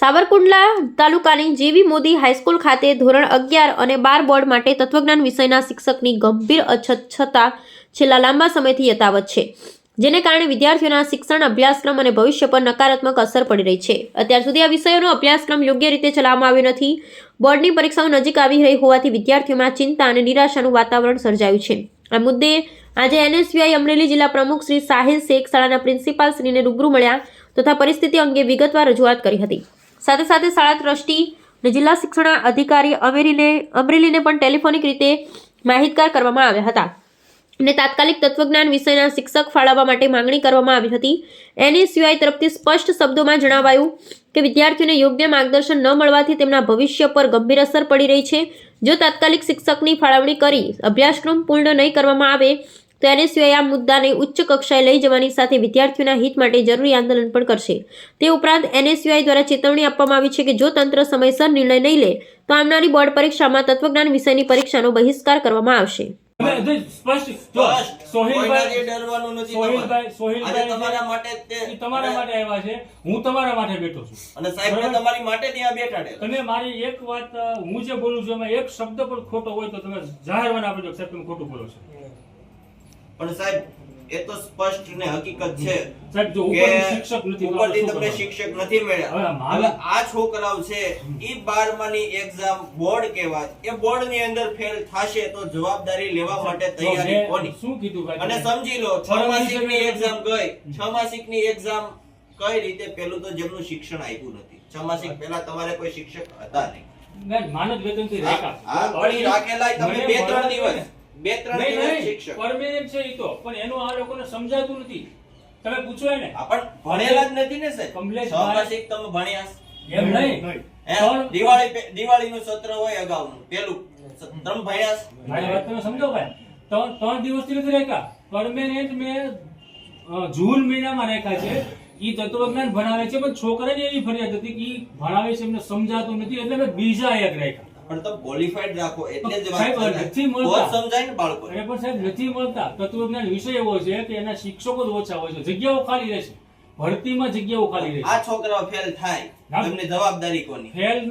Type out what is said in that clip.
સાવરકુંડલા તાલુકાની જેવી મોદી હાઈસ્કૂલ ખાતે ધોરણ અગિયાર અને બાર બોર્ડ માટે તત્વજ્ઞાન વિષયના શિક્ષકની ગંભીર અછત છતાં છેલ્લા લાંબા સમયથી યથાવત છે, જેને કારણે વિદ્યાર્થીઓના શિક્ષણ, અભ્યાસક્રમ અને ભવિષ્ય પર નકારાત્મક અસર પડી રહી છે. અત્યાર સુધી આ વિષયોનો અભ્યાસક્રમ યોગ્ય રીતે ચલાવવામાં આવ્યો નથી. બોર્ડની પરીક્ષાઓ નજીક આવી રહી હોવાથી વિદ્યાર્થીઓમાં ચિંતા અને નિરાશાનું વાતાવરણ સર્જાયું છે. આ મુદ્દે આજે એનએસયુઆઈ અમરેલી જિલ્લા પ્રમુખ શ્રી સાહિલ શેખ શાળાના પ્રિન્સિપાલ શ્રીને રૂબરૂ મળ્યા તથા પરિસ્થિતિ અંગે વિગતવાર રજૂઆત કરી હતી. સાથે સાથે શાળા ટ્રસ્ટી અને જિલ્લા શિક્ષણ અધિકારી અમેરીને અમરેલીને પણ ટેલિફોનિક રીતે માહિતગાર કરવામાં આવ્યા હતા. અને તાત્કાલિક તત્વજ્ઞાન વિષયના શિક્ષક ફાળવવા માટે માંગણી કરવામાં આવી હતી. એનએસયુઆઈ તરફથી સ્પષ્ટ શબ્દોમાં જણાવાયું કે વિદ્યાર્થીઓને યોગ્ય માર્ગદર્શન ન મળવાથી તેમના ભવિષ્ય પર ગંભીર અસર પડી રહી છે. જો તાત્કાલિક શિક્ષકની ફાળવણી કરી અભ્યાસક્રમ પૂર્ણ નહીં કરવામાં આવે તો સિવાય આ મુદ્દાને ઉચ્ચ કક્ષાએ લઈ જવાની સાથે વિદ્યાર્થીઓના હિત માટે જરૂરી આંદોલન પણ કરશે. તે ઉપરાંત એનએસયુઆઈ દ્વારા ચેતવણી આપવામાં આવી છે કે જો તંત્ર સમયસર નિર્ણય નહીં લે તો આવનારી બોર્ડ પરીક્ષામાં તત્વજ્ઞાન વિષયની પરીક્ષાનો બહિષ્કાર કરવામાં આવશે. તમારે. સોહિલભાઈ આજે તમારા માટે જ તે- ઈ તમારા માટે આવ્યા છે. હું તમારા માટે બેઠો છું. અને સાહેબ તમારી માટે ત્યાં બેઠા તમે મારી એક વાત હું જે બોલું છું એમાં એક શબ્દ પણ ખોટો હોય તો તમે જાહેર મને આપજો કે સાહેબ તમે ખોટું બોલો છો. પણ સાહેબ એ તો સ્પષ્ટ ને હકીકત છે સાહેબ જો શિક્ષક નથી ઉપરથી તમને શિક્ષક નથી મળ્યા. હવે આ છોકરાઓ છે ઈ બારમાની એક્ઝામ બોર્ડ કહેવાય. એ બોર્ડની અંદર ફેલ થાશે તો જવાબદારી લેવા માટે તૈયારી કોની? શું કીધું ભાઈ અને સમજી લો છ માસિકની એક્ઝામ ગઈ. છ માસિકની એક્ઝામ કઈ રીતે? પેલું તો જેમનું શિક્ષણ આપ્યું નથી. 6 માસિક પહેલા તમારે કોઈ શિક્ષક હતા નહીં. માનદ વેતનથી રાખેલા તમે મને બે ત્રણ દિવસ. બે ત્રણ દિવસ શિક્ષક. પરમેનન્ટ છે એ તો. પણ એનું આ લોકોને સમજાતું નથી. તમે પૂછો એને. પણ ભણેલા જ નથી ને સાહેબ. કમલેશભાઈ- છ તમે ભણ્યા. એમ નહીં. દિવાળી દિવાળી નું સત્ર હોય અગાઉનું. પેલું. તમે ભણ્યા? મારી વાત તમે સમજો ભાઈ. ત્રણ ત્રણ દિવસથી નથી રાખ્યા. પરમેનન્ટ મેં જૂન મહિનામાં રાખ્યા છે. ઈ તત્વજ્ઞાન ભણાવે છે પણ છોકરાને એવી ફરિયાદ હતી કે ઈ ભણાવે છે એમને સમજાતું નથી એટલે મેં બીજા એક રાખ્યા. પણ તમે ક્વોલિફાઈડ રાખો એટલે જ સાહેબ, નથી. મળતા. સમજાય ને બાળકો એ પણ સાહેબ નથી મળતા. તત્વજ્ઞાન વિષય એવો છે કે એના શિક્ષકો જ ઓછા હોય છે. જગ્યાઓ ખાલી રહેશે. ભરતીમાં જગ્યાઓ ખાલી રહેશે. આ છોકરાઓ ફેલ થાય. એમની જવાબદારી કોની? ફેલ